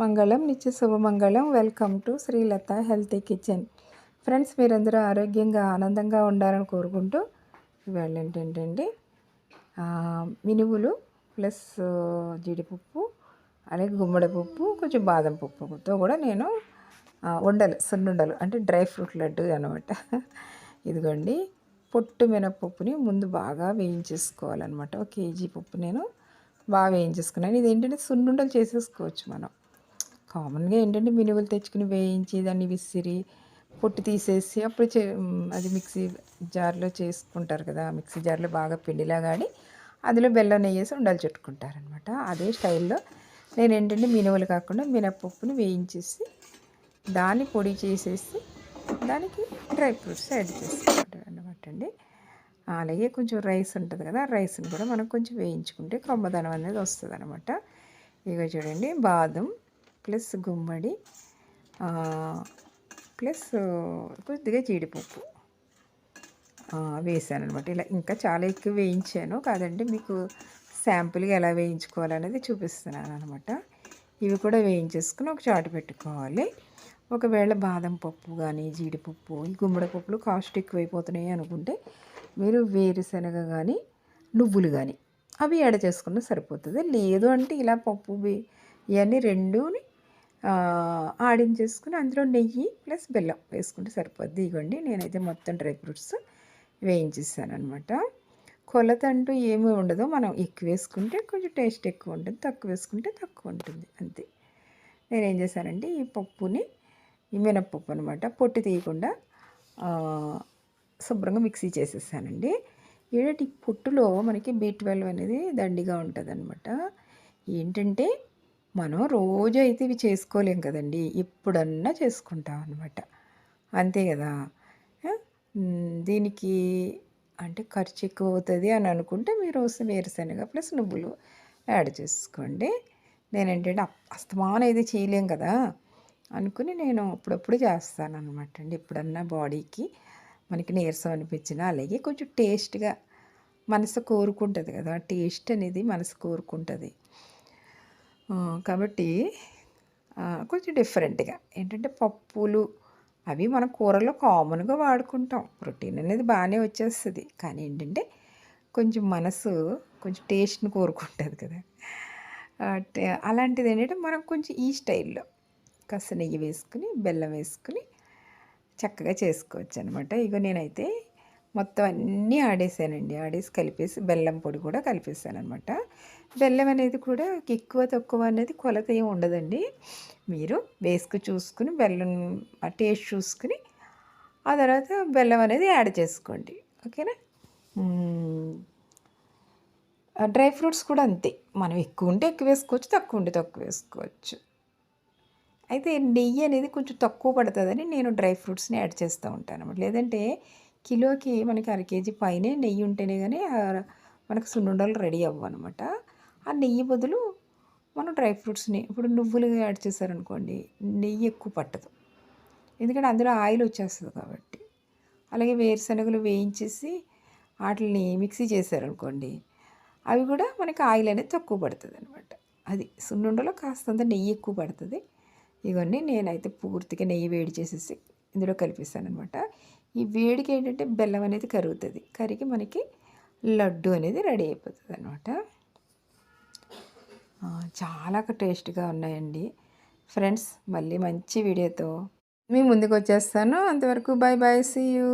మంగళం నిత్య శుభమంగళం welcome to Srilatha healthy kitchen. Friends మీరందరూ ఆరోగ్యంగా ఆనందంగా ఉండాలని కోరుకుంటూ ఇవాళ ఏంటంటే మినుములు ప్లస్ జీడిపప్పు అలాగే గుమ్మడి పప్పు కొంచెం బాదం పప్పుతో కూడా నేను ఉండలు సున్నుండలు అంటే డ్రై ఫ్రూట్ లడ్డు అనమాట. ఇదిగోండి పొట్టు మినపప్పుని ముందు బాగా వేయించేసుకోవాలన్నమాట. ఒక కేజీ పప్పు నేను బాగా వేయించేసుకున్నాను. ఇది ఏంటంటే సున్నుండలు చేసేసుకోవచ్చు మనం. కామన్గా ఏంటంటే మినువులు తెచ్చుకుని వేయించి దాన్ని విసిరి పొట్టు తీసేసి అప్పుడు చే అది మిక్సీ జార్లో చేసుకుంటారు కదా మిక్సీ జార్లో బాగా పిండిలా కానీ అందులో బెల్లం నెయ్యేసి వేసి ఉండాలి చుట్టుకుంటారనమాట. అదే స్టైల్లో నేను ఏంటంటే మినువులు కాకుండా మినపప్పుని వేయించేసి దాన్ని పొడి చేసేసి దానికి డ్రై ఫ్రూట్స్ యాడ్ చేసుకుంటారు అనమాట అండి. అలాగే కొంచెం రైస్ ఉంటుంది కదా రైస్ని కూడా మనం కొంచెం వేయించుకుంటే కొమ్మదనం అనేది వస్తుంది అనమాట ఇక చూడండి బాదం ప్లస్ గుమ్మడి ప్లస్ కొద్దిగా జీడిపప్పు వేసాను అనమాట ఇలా ఇంకా చాలా ఎక్కువ వేయించాను. కాదండి మీకు శాంపుల్గా ఎలా వేయించుకోవాలనేది చూపిస్తున్నాను అనమాట ఇవి కూడా వేయించేసుకుని ఒక చాటు పెట్టుకోవాలి. ఒకవేళ బాదం పప్పు కానీ జీడిపప్పు ఈ గుమ్మడి పప్పులు కాస్ట్ ఎక్కువైపోతున్నాయి అనుకుంటే మీరు వేరుశనగ కానీ నువ్వులు కానీ అవి యాడ్ చేసుకున్న సరిపోతుంది. లేదు అంటే ఇలా పప్పు ఇవన్నీ రెండుని ఆడించేసుకుని అందులో నెయ్యి ప్లస్ బెల్లం వేసుకుంటే సరిపోద్ది. ఇవ్వండి నేనైతే మొత్తం డ్రై ఫ్రూట్స్ వేయించేసాను అనమాట కొలత అంటూ ఏమీ ఉండదు. మనం ఎక్కువ వేసుకుంటే కొంచెం టేస్ట్ ఎక్కువ ఉంటుంది తక్కువ వేసుకుంటే తక్కువ ఉంటుంది అంతే. నేను ఏం చేశానంటే ఈ పప్పుని ఈ మినప్పప్పు అనమాట పొట్టు తీయకుండా శుభ్రంగా మిక్సీ చేసేసానండి. ఏంటంటే ఈ పొట్టులో మనకి బీ ట్వెల్వ్ అనేది దండిగా ఉంటుంది అనమాట ఏంటంటే మనం రోజు అయితే ఇవి చేసుకోలేం కదండి. ఎప్పుడన్నా చేసుకుంటాం అనమాట అంతే కదా. దీనికి అంటే ఖర్చు ఎక్కువ అవుతుంది అని అనుకుంటే మీరు వేరుశనగ ప్లస్ నువ్వులు యాడ్ చేసుకోండి. నేను ఏంటంటే అస్తమానం అయితే చేయలేం కదా అనుకుని నేను అప్పుడప్పుడు చేస్తాను అనమాట అండి. ఎప్పుడన్నా బాడీకి మనకి నీరసం అనిపించినా అలాగే కొంచెం టేస్ట్గా మనసు కోరుకుంటుంది కదా. టేస్ట్ అనేది మనసు కోరుకుంటుంది. కాబట్టి కొంచెం డిఫరెంట్గా ఏంటంటే పప్పులు అవి మన కూరలో కామన్గా వాడుకుంటాం. ప్రోటీన్ అనేది బాగానే వచ్చేస్తుంది. కానీ ఏంటంటే కొంచెం మనసు కొంచెం టేస్ట్ని కోరుకుంటుంది కదా. అలాంటిది ఏంటంటే మనం కొంచెం ఈ స్టైల్లో కాస్త నెయ్యి వేసుకుని బెల్లం వేసుకుని చక్కగా చేసుకోవచ్చు అనమాట ఇక నేనైతే మొత్తం అన్నీ ఆడేసానండి. ఆడేసి కలిపేసి బెల్లం పొడి కూడా కలిపేసాను అనమాట బెల్లం అనేది కూడా ఎక్కువ తక్కువ అనేది కొలత ఏమి ఉండదండి. మీరు వేసుకు చూసుకుని బెల్లం టేస్ట్ చూసుకుని ఆ తర్వాత బెల్లం అనేది యాడ్ చేసుకోండి. ఓకేనా? డ్రై ఫ్రూట్స్ కూడా అంతే. మనం ఎక్కువ ఉంటే ఎక్కువ వేసుకోవచ్చు తక్కువ ఉంటే తక్కువ వేసుకోవచ్చు. అయితే నెయ్యి అనేది కొంచెం తక్కువ పడుతుందని నేను డ్రై ఫ్రూట్స్ని యాడ్ చేస్తూ ఉంటాను. అనమాట లేదంటే కిలోకి మనకి అర కేజీ పైనే నెయ్యి ఉంటేనే కానీ మనకు సున్నుండలు రెడీ అవ్వనమాట ఆ నెయ్యి బదులు మనం డ్రై ఫ్రూట్స్ని ఇప్పుడు నువ్వులు యాడ్ చేశారనుకోండి నెయ్యి ఎక్కువ పట్టదు. ఎందుకంటే అందులో ఆయిల్ వచ్చేస్తుంది కాబట్టి. అలాగే వేరుశనగలు వేయించేసి వాటిని మిక్సీ చేశారనుకోండి అవి కూడా మనకి ఆయిల్ అనేది తక్కువ పడుతుంది అనమాట అది సున్నుండలో కాస్తంత నెయ్యి ఎక్కువ పడుతుంది. ఇవన్నీ నేనైతే పూర్తిగా నెయ్యి వేడి చేసేసి ఇందులో కలిపిస్తాను అనమాట ఈ వేడికి ఏంటంటే బెల్లం అనేది కరుగుతుంది. కరిగి మనకి లడ్డు అనేది రెడీ అయిపోతుంది అనమాట చాలా టేస్ట్గా ఉన్నాయండి. ఫ్రెండ్స్ మళ్ళీ మంచి వీడియోతో మీ ముందుకు వచ్చేస్తాను అంతవరకు బాయ్ బాయ్ సీ యూ.